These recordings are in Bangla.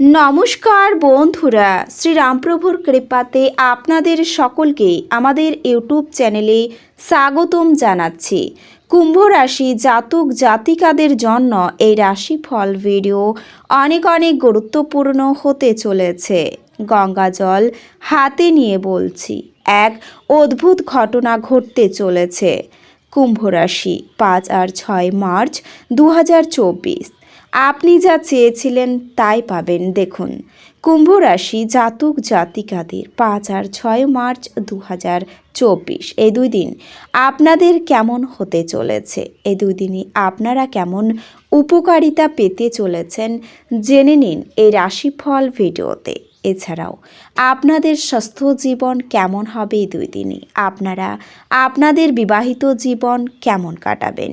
নমস্কার বন্ধুরা, শ্রীরামপ্রভুর কৃপাতে আপনাদের সকলকে আমাদের ইউটিউব চ্যানেলে স্বাগতম জানাচ্ছি। কুম্ভ রাশি জাতক জাতিকাদের জন্য এই রাশিফল ভিডিও অনেক অনেক গুরুত্বপূর্ণ হতে চলেছে। গঙ্গা জল হাতে নিয়ে বলছি, এক অদ্ভুত ঘটনা ঘটতে চলেছে। কুম্ভ রাশি পাঁচ আর ছয় মার্চ দু হাজার চব্বিশ। আপনি যা চেয়েছিলেন তাই পাবেন। দেখুন, কুম্ভ রাশি জাতক জাতিকাদের পাঁচ আর ছয় মার্চ দু চব্বিশ। এই দুই দিন আপনাদের কেমন হতে চলেছে? এই দুই দিনই আপনারা কেমন উপকারিতা পেতে চলেছেন জেনে নিন এই রাশিফল ভিডিওতে। এছাড়াও, আপনাদের স্বাস্থ্য জীবন কেমন হবে এই দুই দিনে আপনারা আপনাদের বিবাহিত জীবন কেমন কাটাবেন?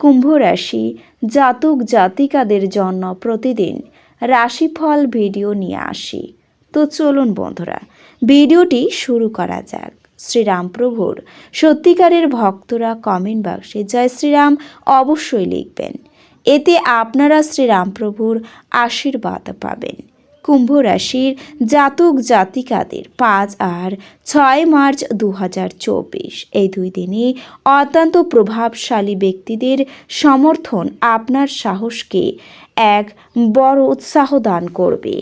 কুম্ভ রাশি জাতক জাতিকাদের জন্য প্রতিদিন রাশিফল ভিডিও নিয়ে আসি। তো চলুন বন্ধুরা, ভিডিওটি শুরু করা যাক। শ্রীরামপ্রভুর সত্যিকারের ভক্তরা কমেন্ট বাক্সে জয় শ্রীরাম অবশ্যই লিখবেন। এতে আপনারা শ্রীরামপ্রভুর আশীর্বাদ পাবেন। কুম্ভ রাশির জাতক জাতিকাদের পাঁচ আর ছয় মার্চ দু হাজার চব্বিশ। এই দুই দিনে অত্যন্ত প্রভাবশালী ব্যক্তিদের সমর্থন আপনার সাহসকে এক বড় উৎসাহ দান করবে।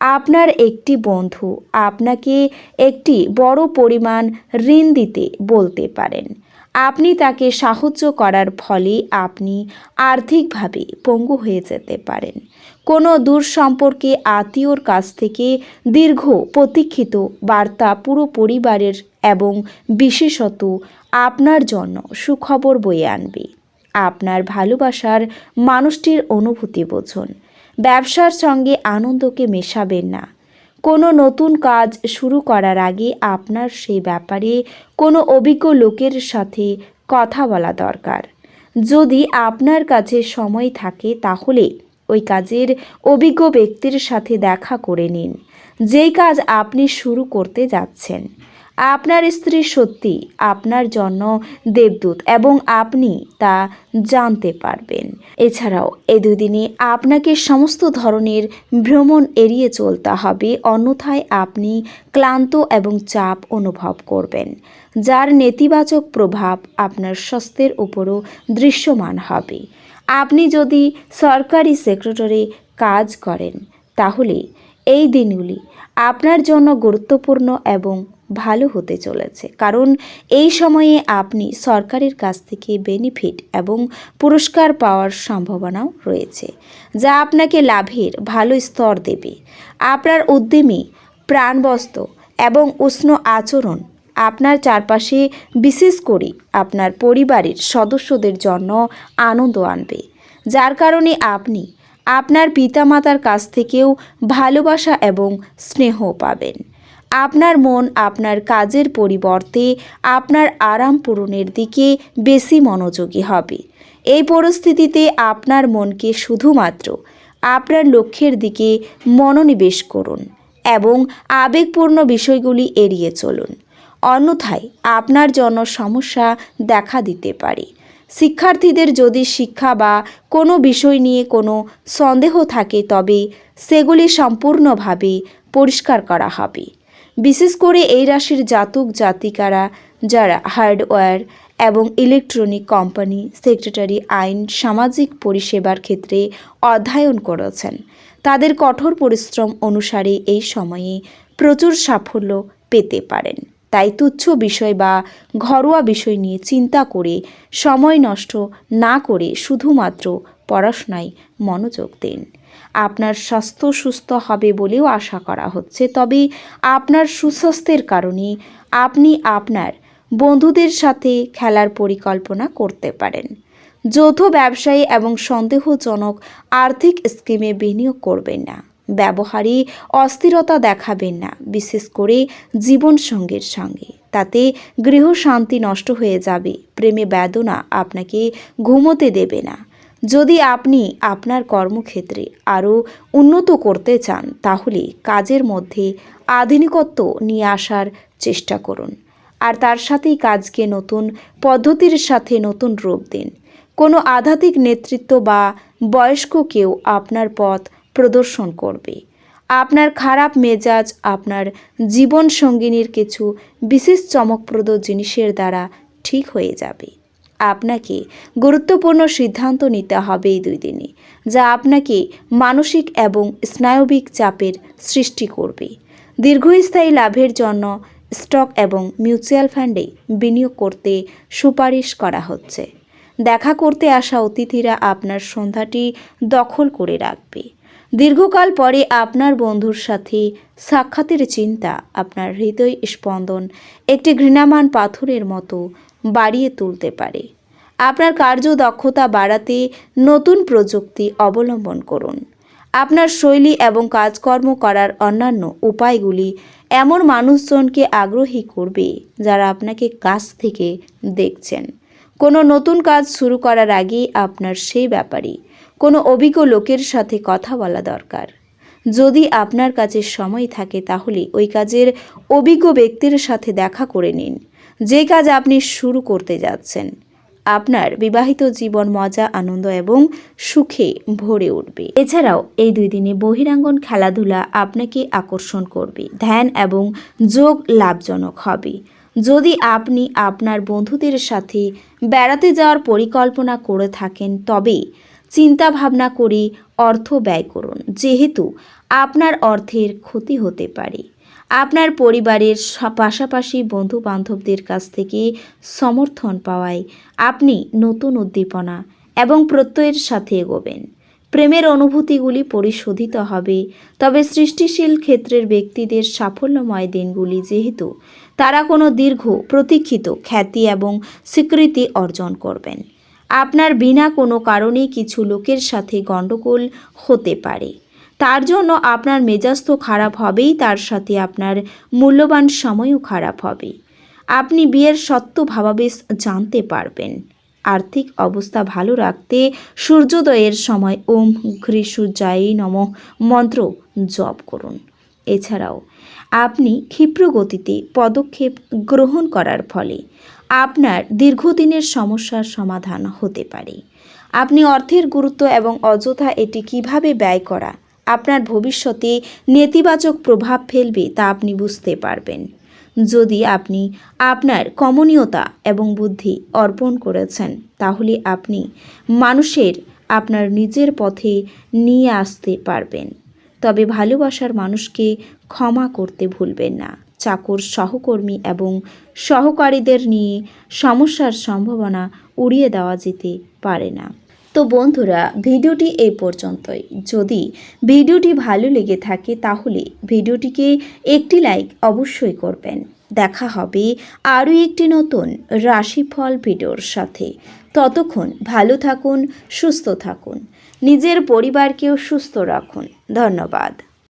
আপনার একটি বন্ধু আপনাকে একটি বড় পরিমাণ ঋণ দিতে বলতে পারেন। আপনি তাকে সাহায্য করার ফলে আপনি আর্থিকভাবে পঙ্গু হয়ে যেতে পারেন। কোনো দূর সম্পর্কে আত্মীয়র কাছ থেকে দীর্ঘ প্রতীক্ষিত বার্তা পুরো পরিবারের এবং বিশেষত আপনার জন্য সুখবর বয়ে আনবে। আপনার ভালোবাসার মানুষটির অনুভূতি বোঝুন। ব্যবসার সঙ্গে আনন্দকে মেশাবেন না। কোনো নতুন কাজ শুরু করার আগে আপনার সেই ব্যাপারে কোনো অভিজ্ঞ লোকের সাথে কথা বলা দরকার। যদি আপনার কাছে সময় থাকে, তাহলে ওই কাজের অভিজ্ঞ ব্যক্তির সাথে দেখা করে নিন। যেই কাজ আপনি শুরু করতে যাচ্ছেন। আপনার স্ত্রী সত্যি আপনার জন্য দেবদূত এবং আপনি তা জানতে পারবেন। এছাড়াও, এ দুদিনে আপনাকে সমস্ত ধরনের ভ্রমণ এড়িয়ে চলতে হবে, অন্যথায় আপনি ক্লান্ত এবং চাপ অনুভব করবেন, যার নেতিবাচক প্রভাব আপনার স্বাস্থ্যের উপরও দৃশ্যমান হবে। আপনি যদি সরকারি সেক্রেটারি কাজ করেন, তাহলে এই দিনগুলি আপনার জন্য গুরুত্বপূর্ণ এবং ভালো হতে চলেছে। কারণ এই সময়ে আপনি সরকারের কাছ থেকে বেনিফিট এবং পুরস্কার পাওয়ার সম্ভাবনাও রয়েছে, যা আপনাকে লাভের ভালো স্তর দেবে। আপনার উদ্যমী, প্রাণবস্ত এবং উষ্ণ আচরণ আপনার চারপাশে বিশেষ করে আপনার পরিবারের সদস্যদের জন্য আনন্দ আনবে, যার কারণে আপনি আপনার পিতামাতার কাছ থেকেও ভালোবাসা এবং স্নেহ পাবেন। আপনার মন আপনার কাজের পরিবর্তে আপনার আরাম পূরণের দিকে বেশি মনোযোগী হবে। এই পরিস্থিতিতে আপনার মনকে শুধুমাত্র আপনার লক্ষ্যের দিকে মনোনিবেশ করুন এবং আবেগপূর্ণ বিষয়গুলি এড়িয়ে চলুন। অন্যথায় আপনার জন্য সমস্যা দেখা দিতে পারে। শিক্ষার্থীদের যদি শিক্ষা বা কোনো বিষয় নিয়ে কোনো সন্দেহ থাকে, তবে সেগুলি সম্পূর্ণভাবে পরিষ্কার করা হবে। বিশেষ করে এই রাশির জাতক জাতিকারা যারা হার্ডওয়্যার এবং ইলেকট্রনিক কোম্পানি, সেক্রেটারি আইন, সামাজিক পরিষেবার ক্ষেত্রে অধ্যয়ন করেছেন। তাদের কঠোর পরিশ্রম অনুসারে এই সময়ে প্রচুর সাফল্য পেতে পারেন। তাই তুচ্ছ বিষয় বা ঘরোয়া বিষয় নিয়ে চিন্তা করে, সময় নষ্ট না করে শুধুমাত্র পড়াশোনায় মনোযোগ দিন। আপনার স্বাস্থ্য সুস্থ হবে বলেও আশা করা হচ্ছে। তবে আপনার সুস্বাস্থ্যের কারণে আপনি আপনার বন্ধুদের সাথে খেলার পরিকল্পনা করতে পারেন। যৌথ ব্যবসায়ী এবং সন্দেহজনক আর্থিক স্কিমে বিনিয়োগ করবেন না। ব্যবহারে অস্থিরতা দেখাবেন না, বিশেষ করে জীবনসঙ্গীর সঙ্গে। তাতে গৃহ শান্তি নষ্ট হয়ে যাবে, প্রেমে বেদনা আপনাকে ঘুমোতে দেবে না। যদি আপনি আপনার কর্মক্ষেত্রে আরও উন্নত করতে চান, তাহলে কাজের মধ্যে আধুনিকত্ব নিয়ে আসার চেষ্টা করুন। আর তার সাথেই কাজকে নতুন পদ্ধতির সাথে নতুন রূপ দিন। কোনো আধ্যাত্মিক নেতৃত্ব বা বয়স্ক কেউ আপনার পথ প্রদর্শন করবে। আপনার খারাপ মেজাজ, আপনার জীবন সঙ্গিনীর কিছু বিশেষ চমকপ্রদ জিনিসের দ্বারা ঠিক হয়ে যাবে। আপনাকে গুরুত্বপূর্ণ সিদ্ধান্ত নিতে হবে এই দুই দিনে, যা আপনাকে মানসিক এবং স্নায়বিক চাপের সৃষ্টি করবে। দীর্ঘস্থায়ী লাভের জন্য স্টক এবং মিউচুয়াল ফান্ডে বিনিয়োগ করতে সুপারিশ করা হচ্ছে। দেখা করতে আসা অতিথিরা আপনার সন্ধ্যাটি দখল করে রাখবে। দীর্ঘকাল পরে আপনার বন্ধুর সাথে সাক্ষাতের চিন্তা, আপনার হৃদয় স্পন্দন একটি ঘৃণামান পাথরের মতো বাড়িয়ে তুলতে পারে। আপনার কার্যদক্ষতা বাড়াতে নতুন প্রযুক্তি অবলম্বন করুন। আপনার শৈলী এবং কাজকর্ম করার অন্যান্য উপায়গুলি এমন মানুষজনকে আগ্রহী করবে যারা আপনাকে কাছ থেকে দেখছেন। কোনো নতুন কাজ শুরু করার আগেই আপনার সেই ব্যাপারে কোনো অভিজ্ঞ লোকের সাথে কথা বলা দরকার। যদি আপনার কাছে সময় থাকে, তাহলে ওই কাজের অভিজ্ঞ ব্যক্তির সাথে দেখা করে নিন। যে কাজ আপনি শুরু করতে যাচ্ছেন, আপনার বিবাহিত জীবন মজা, আনন্দ এবং সুখে ভরে উঠবে। এছাড়াও এই দুই দিনে বহিরাঙ্গন খেলাধুলা আপনাকে আকর্ষণ করবে, ধ্যান এবং যোগ লাভজনক হবে। যদি আপনি আপনার বন্ধুদের সাথে বেড়াতে যাওয়ার পরিকল্পনা করে থাকেন, তবে চিন্তা ভাবনা করে, অর্থ ব্যয় করুন। যেহেতু আপনার অর্থের ক্ষতি হতে পারে। আপনার পরিবারের পাশাপাশি বন্ধু বান্ধবদের কাছ থেকে সমর্থন পাওয়ায় আপনি নতুন উদ্দীপনা এবং প্রত্যয়ের সাথে এগোবেন। প্রেমের অনুভূতিগুলি পরিশোধিত হবে, তবে সৃষ্টিশীল ক্ষেত্রের ব্যক্তিদের সাফল্যময় দিনগুলি যেহেতু তারা কোনো দীর্ঘ প্রতীক্ষিত খ্যাতি এবং স্বীকৃতি অর্জন করবেন। আপনার বিনা কোনো কারণে কিছু লোকের সাথে গণ্ডগোল হতে পারে। তার জন্য আপনার মেজাজ তো খারাপ হবেই, তার সাথে আপনার মূল্যবান সময়ও খারাপ হবে। আপনি বিয়ের সত্য ভাবাবেশ জানতে পারবেন। আর্থিক অবস্থা ভালো রাখতে সূর্যোদয়ের সময় ওম সূর্যায় নম মন্ত্র জপ করুন। এছাড়াও, আপনি ক্ষিপ্র গতিতে পদক্ষেপ গ্রহণ করার ফলে আপনার দীর্ঘদিনের সমস্যার সমাধান হতে পারে। আপনি অর্থের গুরুত্ব এবং অযথা এটি কীভাবে ব্যয় করা, আপনার ভবিষ্যতে নেতিবাচক প্রভাব ফেলবে তা আপনি বুঝতে পারবেন। যদি আপনি আপনার কমনীয়তা এবং বুদ্ধি অর্পণ করেছেন, তাহলে আপনি মানুষের আপনার নিজের পথে নিয়ে আসতে পারবেন। তবে ভালোবাসার মানুষকে ক্ষমা করতে ভুলবেন না। চাকর সহকর্মী এবং সহকারীদের নিয়ে সমস্যার সম্ভাবনা উড়িয়ে দেওয়া যেতে পারে না। তো বন্ধুরা, ভিডিওটি এই পর্যন্তই। যদি ভিডিওটি ভালো লেগে থাকে, তাহলে ভিডিওটিকে একটি লাইক অবশ্যই করবেন। দেখা হবে আরও একটি নতুন রাশিফল ভিডিওর সাথে। ততক্ষণ ভালো থাকুন, সুস্থ থাকুন। নিজের পরিবারকেও সুস্থ রাখুন। ধন্যবাদ।